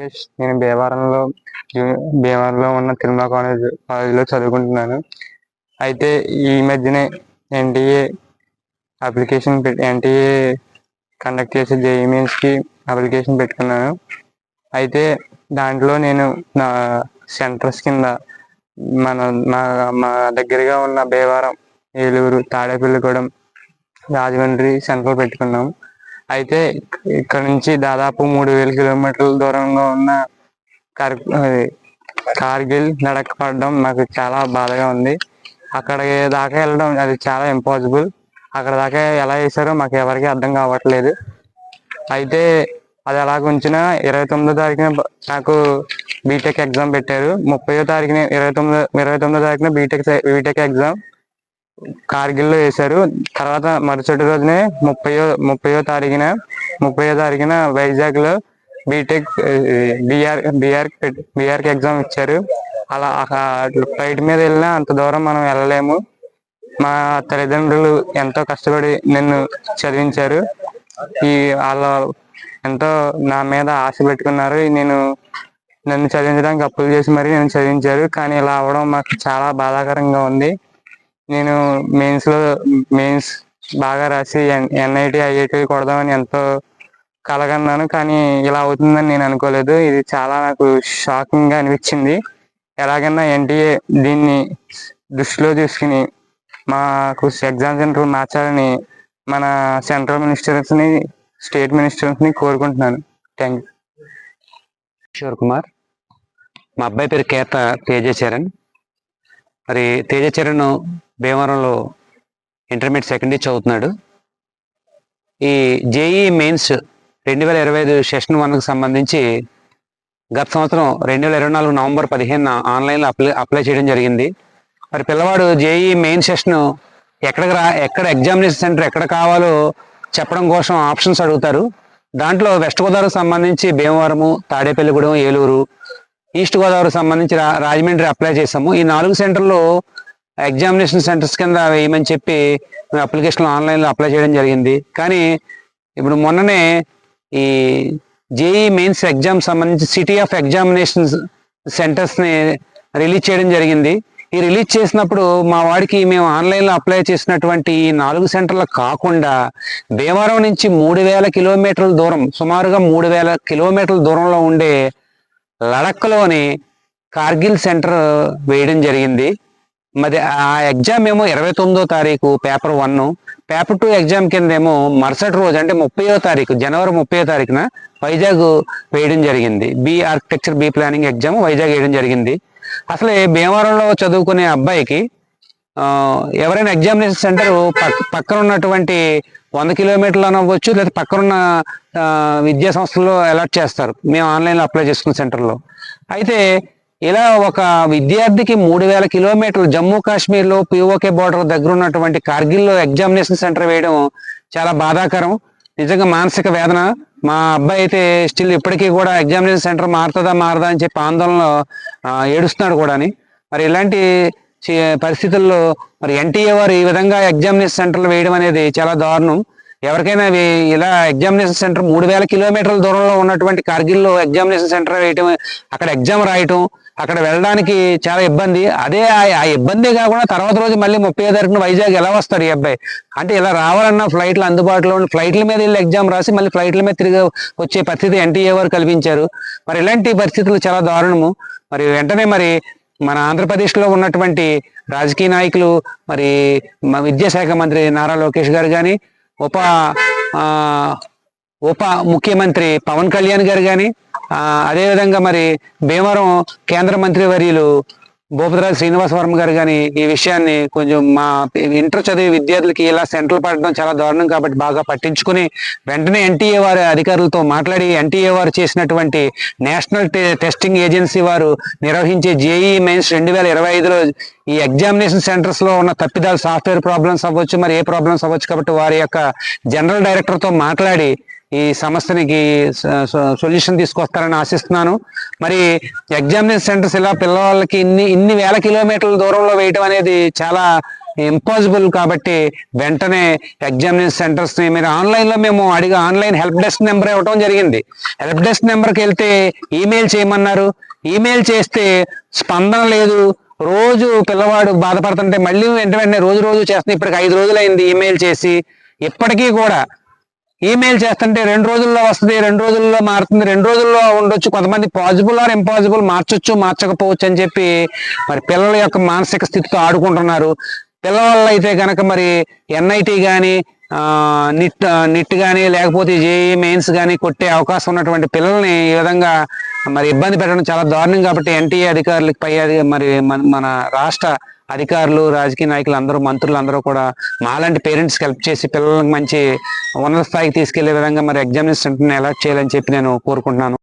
లోకేష్. నేను భీమవరంలో భీమవరంలో ఉన్న తిరుమల కాలేజ్ కాలేజీలో చదువుకుంటున్నాను అయితే ఈ మధ్యనే ఎన్టీఏ అప్లికేషన్ పెట్టి ఎన్టీఏ కండక్ట్ చేసే జేఈ కి అప్లికేషన్ పెట్టుకున్నాను అయితే దాంట్లో నేను నా సెంటర్స్ కింద మన మా మా దగ్గరగా ఉన్న భీమవరం ఏలూరు తాడేపల్లిగూడెం రాజమండ్రి సెంటర్ పెట్టుకున్నాం అయితే ఇక్కడ నుంచి దాదాపు మూడు వేల కిలోమీటర్ల దూరంగా ఉన్న కర్ అది కార్గిల్ నడక పడడం నాకు చాలా బాధగా ఉంది. అక్కడ దాకా వెళ్ళడం అది చాలా ఇంపాసిబుల్ అక్కడ దాకా ఎలా చేశారో మాకు ఎవరికి అర్థం కావట్లేదు. అయితే అది అలా ఉంచినా ఇరవై తొమ్మిదో తారీఖున నాకు బీటెక్ ఎగ్జామ్ పెట్టారు. ముప్పయో తారీఖున ఇరవై తొమ్మిదో ఇరవై తొమ్మిదో తారీఖున బీటెక్ బీటెక్ ఎగ్జామ్ కార్గిల్లో వేశారు. తర్వాత మరుసటి రోజునే ముప్పయో ముప్పయో తారీఖున ముప్పయో తారీఖున వైజాగ్లో బీటెక్ బిఆర్ బిఆర్ బీఆర్కి ఎగ్జామ్ ఇచ్చారు. అలా ఫ్లైట్ మీద వెళ్ళినా అంత దూరం మనం వెళ్ళలేము. మా తల్లిదండ్రులు ఎంతో కష్టపడి నన్ను చదివించారు. ఈ వాళ్ళ ఎంతో నా మీద ఆశ పెట్టుకున్నారు. నేను నన్ను చదివించడానికి అప్పులు చేసి మరీ నన్ను చదివించారు. కానీ ఇలా అవడం మాకు చాలా బాధాకరంగా ఉంది. నేను మెయిన్స్లో మెయిన్స్ బాగా రాసి ఎన్ఐటి ఐఐటి కొడదామని ఎంతో కలగన్నాను. కానీ ఇలా అవుతుందని నేను అనుకోలేదు. ఇది చాలా నాకు షాకింగ్గా అనిపించింది. ఎలాగైనా ఎన్టీఏ దీన్ని దృష్టిలో తీసుకుని మాకు ఎగ్జామ్ సెంటర్ మార్చాలని మన సెంట్రల్ మినిస్టర్స్ని స్టేట్ మినిస్టర్స్ని కోరుకుంటున్నాను. Thank you Kishore Kumar. మా అబ్బాయి పేరు కేత తేజ చరణ్. మరి తేజచరణ్ భీమవరంలో ఇంటర్మీడియట్ సెకండ్ ఇయర్ చదువుతున్నాడు. ఈ జేఈ మెయిన్స్ రెండు వేల ఇరవై ఐదు సెషన్ వన్కి సంబంధించి గత సంవత్సరం రెండు వేల ఇరవై నాలుగు నవంబర్ పదిహేను ఆన్లైన్లో అప్లై అప్లై చేయడం జరిగింది. మరి పిల్లవాడు జేఈ మెయిన్ సెషన్ ఎక్కడికి రా ఎక్కడ ఎగ్జామినేషన్ సెంటర్ ఎక్కడ కావాలో చెప్పడం కోసం ఆప్షన్స్ అడుగుతారు. దాంట్లో వెస్ట్ గోదావరికి సంబంధించి భీమవరము తాడేపల్లిగూడెం ఏలూరు ఈస్ట్ గోదావరికి సంబంధించి రా- రాజమండ్రి అప్లై చేసాము ఈ నాలుగు సెంటర్లో ఎగ్జామినేషన్ సెంటర్స్ కింద వేయమని చెప్పి మేము అప్లికేషన్ ఆన్లైన్లో అప్లై చేయడం జరిగింది. కానీ ఇప్పుడు మొన్ననే ఈ జేఈ మెయిన్స్ ఎగ్జామ్ సంబంధించి సిటీ ఆఫ్ ఎగ్జామినేషన్ సెంటర్స్ని రిలీజ్ చేయడం జరిగింది. ఈ రిలీజ్ చేసినప్పుడు మా వాడికి మేము ఆన్లైన్లో అప్లై చేసినటువంటి ఈ నాలుగు సెంటర్లు కాకుండా భీమవరం నుంచి మూడు వేల కిలోమీటర్ల దూరం సుమారుగా మూడు వేల కిలోమీటర్ల దూరంలో ఉండే లడఖ్లోని కార్గిల్ సెంటర్ వేయడం జరిగింది. మరి ఆ ఎగ్జామ్ ఏమో ఇరవై తొమ్మిదో తారీఖు paper one. Paper two exam కింద ఏమో మరుసటి రోజు అంటే ముప్పయో తారీఖు జనవరి ముప్పయో తారీఖున వైజాగ్ వేయడం జరిగింది. B architecture B planning exam Vizag వేయడం జరిగింది. అసలు భీమవరంలో చదువుకునే అబ్బాయికి ఎవరైనా ఎగ్జామినేషన్ సెంటర్ పక్కన ఉన్నటువంటి వంద కిలోమీటర్లు అనవచ్చు లేదా పక్కనున్న విద్యా సంస్థల్లో అలాట్ చేస్తారు. మేము ఆన్లైన్లో అప్లై చేసుకున్న సెంటర్లో. అయితే ఇలా ఒక విద్యార్థికి మూడు వేల కిలోమీటర్లు జమ్మూ కాశ్మీర్లో పిఓకే బార్డర్ దగ్గర ఉన్నటువంటి కార్గిల్లో ఎగ్జామినేషన్ సెంటర్ వేయడం చాలా బాధాకరం. నిజంగా మానసిక వేదన. మా అబ్బాయి అయితే స్టిల్ ఇప్పటికీ కూడా ఎగ్జామినేషన్ సెంటర్ మారుతుందా మారదా అని చెప్పి ఆందోళనలో ఏడుస్తున్నాడు కూడా మరి ఇలాంటి పరిస్థితుల్లో మరి ఎన్టీఏ వారు ఈ విధంగా ఎగ్జామినేషన్ సెంటర్లు వేయడం అనేది చాలా దారుణం. ఎవరికైనా ఇలా ఎగ్జామినేషన్ సెంటర్ మూడు వేల కిలోమీటర్ల దూరంలో ఉన్నటువంటి కార్గిల్లో ఎగ్జామినేషన్ సెంటర్ వేయటం అక్కడ ఎగ్జామ్ రాయటం అక్కడ వెళ్ళడానికి చాలా ఇబ్బంది. అదే ఆ- ఇబ్బంది కాకుండా తర్వాత రోజు మళ్ళీ ముప్పై తారీఖున వైజాగ్ ఎలా వస్తాడు ఈ అబ్బాయి? అంటే ఇలా రావాలన్నా ఫ్లైట్లు అందుబాటులో ఉండి ఫ్లైట్ల మీద వెళ్ళి ఎగ్జామ్ రాసి మళ్ళీ ఫ్లైట్ల మీద తిరిగి వచ్చే పరిస్థితి ఎన్టీఏ వారు కల్పించారు. మరి ఇలాంటి పరిస్థితులు చాలా దారుణము. మరి వెంటనే మరి మన ఆంధ్రప్రదేశ్లో ఉన్నటువంటి రాజకీయ నాయకులు మరి విద్యాశాఖ మంత్రి నారా లోకేష్ గారు కానీ ఉప ఉప ముఖ్యమంత్రి పవన్ కళ్యాణ్ గారు కానీ అదేవిధంగా మరి భీమవరం కేంద్ర మంత్రి వర్యులు భూపతిరాజు శ్రీనివాస వర్మ గారు కానీ ఈ విషయాన్ని కొంచెం మా ఇంటర్ చదివే విద్యార్థులకి ఇలా సెంటర్లు పడడం చాలా దారుణం కాబట్టి బాగా పట్టించుకుని వెంటనే ఎన్టీఏ వారి అధికారులతో మాట్లాడి ఎన్టీఏ వారు చేసినటువంటి నేషనల్ టె- టెస్టింగ్ ఏజెన్సీ వారు నిర్వహించే జేఈ మెయిన్స్ రెండు వేల ఇరవై ఐదులో ఈ ఎగ్జామినేషన్ సెంటర్స్లో ఉన్న తప్పిదాలు సాఫ్ట్వేర్ ప్రాబ్లమ్స్ అవ్వచ్చు మరి ఏ ప్రాబ్లమ్స్ అవ్వచ్చు కాబట్టి వారి యొక్క జనరల్ డైరెక్టర్తో మాట్లాడి ఈ సమస్యనికి సొల్యూషన్ తీసుకొస్తారని ఆశిస్తున్నాను. మరి ఎగ్జామినేషన్ సెంటర్స్ ఇలా పిల్లవాళ్ళకి ఇన్ని ఇన్ని వేల కిలోమీటర్ల దూరంలో వేయటం అనేది చాలా ఇంపాసిబుల్ కాబట్టి వెంటనే ఎగ్జామినేషన్ సెంటర్స్ని మీరు ఆన్లైన్లో మేము అడిగి ఆన్లైన్ హెల్ప్ డెస్క్ నెంబర్ ఇవ్వటం జరిగింది. హెల్ప్ డెస్క్ నెంబర్కి వెళ్తే ఈమెయిల్ చేయమన్నారు. ఈమెయిల్ చేస్తే స్పందన లేదు. రోజు పిల్లవాడు బాధపడుతుంటే మళ్ళీ వెంట వెంటనే రోజు రోజు చేస్తున్నా. ఇప్పటికి ఐదు రోజులైంది ఈమెయిల్ చేసి. ఇప్పటికీ కూడా ఈమెయిల్ చేస్తుంటే రెండు రోజుల్లో వస్తుంది రెండు రోజుల్లో మారుతుంది రెండు రోజుల్లో ఉండొచ్చు. కొంతమంది పాజిబుల్ ఆర్ ఇంపాసిబుల్ మార్చొచ్చు మార్చకపోవచ్చు అని చెప్పి మరి పిల్లల యొక్క మానసిక స్థితితో ఆడుకుంటున్నారు. పిల్లవాళ్ళు అయితే కనుక మరి ఎన్ఐటి కానీ నిట్ నిట్ కానీ లేకపోతే జేఈ మెయిన్స్ కానీ కొట్టే అవకాశం ఉన్నటువంటి పిల్లల్ని ఈ విధంగా మరి ఇబ్బంది పెట్టడం చాలా దారుణం కాబట్టి ఎన్టీఏ అధికారులకి పై మరి మన మన రాష్ట్ర అధికారులు రాజకీయ నాయకులు అందరూ మంత్రులు అందరూ కూడా మాలాంటి పేరెంట్స్కి హెల్ప్ చేసి పిల్లలకు మంచి ఉన్నత స్థాయికి తీసుకెళ్ళే విధంగా మరి ఎగ్జామినేషన్ సెంటర్ని ఎలా చేయాలని చెప్పి నేను కోరుకుంటున్నాను.